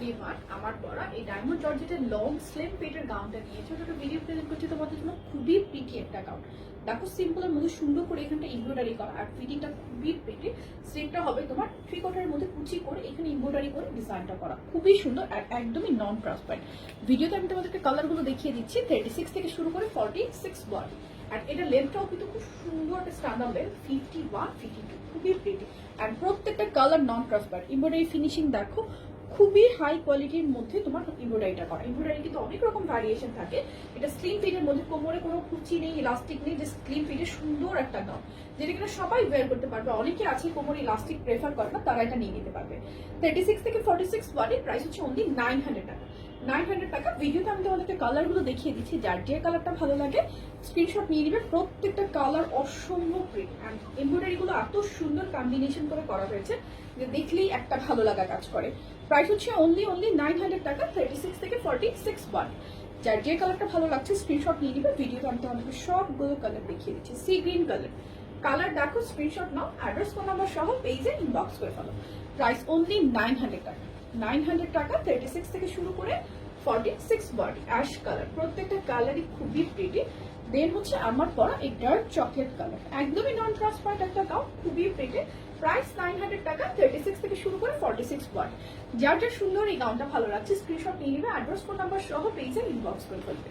ভিভান আমার পরা এই ডায়মন্ড জর্জেটের লং স্লিম পেটের গাউনটা নিয়েছে। ওটা ভিডিও প্রেজেন্ট করছি তোমাদের জন্য, খুবই প্রিটি একটা গাউন দেখো সিম্পলের মধ্যে সুন্দর করে এখানটা এমব্রয়ডারি করা, আর ফিটিংটা খুবই প্রিটি স্লিপটা হবে তোমার থ্রি কোয়ার্টারের মধ্যে কুচি করে এখানে এমব্রয়ডারি করে ডিজাইনটা করা। খুবই সুন্দর আর একদমই নন ট্রান্সপারেন্ট ভিডিওতে আমি তোমাদেরকে কালারগুলো দেখিয়ে দিচ্ছি থার্টি সিক্স থেকে শুরু করে ফর্টি সিক্স বডি আর এটা লেন্থটাও কিন্তু খুব সুন্দর একটা standard length fifty one fifty two খুবই প্রিটি আর প্রত্যেকটা colour non transparent embroidery finishing দেখো খুবই হাই কোয়ালিটির মধ্যে তোমার এমব্রয়ডারিটা করা। এমব্রয়ডারি কিন্তু অনেক রকম ভ্যারিয়েশন থাকে। এটা স্লিম ফিটের মধ্যে কোমরে কোনো কুচি নেই ইলাস্টিক নেই যে স্লিম ফিটের সুন্দর একটা গাউন যেটা কিনা সবাই ওয়েয়ার করতে পারবে। অনেকে আছে কোমরে ইলাস্টিক প্রেফার করে না, তারা এটা নিয়ে নিতে পারবে। থার্টি সিক্স থেকে ফর্টি সিক্স ওয়ার্ডের প্রাইস হচ্ছে অনলি নাইন হান্ড্রেড টাকা। নাইন হান্ড্রেড টাকা ভিডিওতে আমি তোমাদেরকে কালারগুলো দেখিয়ে দিচ্ছি, যার যে কালারটা ভালো লাগে স্ক্রিনশট নিয়ে নিবে। প্রত্যেকটা কালার অসম্ভব প্রিন্ট অ্যান্ড এমব্রয়ডারিগুলো এত সুন্দর কম্বিনেশন করে করা হয়েছে যে দেখলেই একটা ভালো লাগা কাজ করে। প্রাইস হচ্ছে অনলি অনলি নাইন হান্ড্রেড টাকা থার্টি সিক্স থেকে ফর্টি সিক্স ওয়ান যার যে কালারটা ভালো লাগছে স্ক্রিনশট নিয়ে নিবে। ভিডিওতে আমি তোমাদেরকে সবগুলো কালার দেখিয়ে দিচ্ছি। সি গ্রিন কালার কালার দেখো স্ক্রিনশট নাও অ্যাড্রেস ফোন নাম্বার সহ পেজে ইনবক্স করে ফেলো। প্রাইস অনলি নাইন হান্ড্রেড টাকা। নাইন হান্ড্রেড টাকা থার্টি সিক্স থেকে শুরু করে forty six body ash colour প্রত্যেকটা কালারই খুবই প্রিটি দেন হচ্ছে আমার পরা এই ডার্ক চকলেট কালার একদমই নন ট্রান্সপারেন্ট একটা গাউন খুবই প্রিটি প্রাইস নাইন হান্ড্রেড টাকা থার্টি সিক্স থেকে শুরু করে ফর্টি সিক্স বডি যার যার সুন্দর এই গাউনটা ভালো লাগছে স্ক্রিনশট নিয়ে নেবে অ্যাড্রেস ফোন নাম্বার সহ পেজে ইনবক্স করে ফেলবে।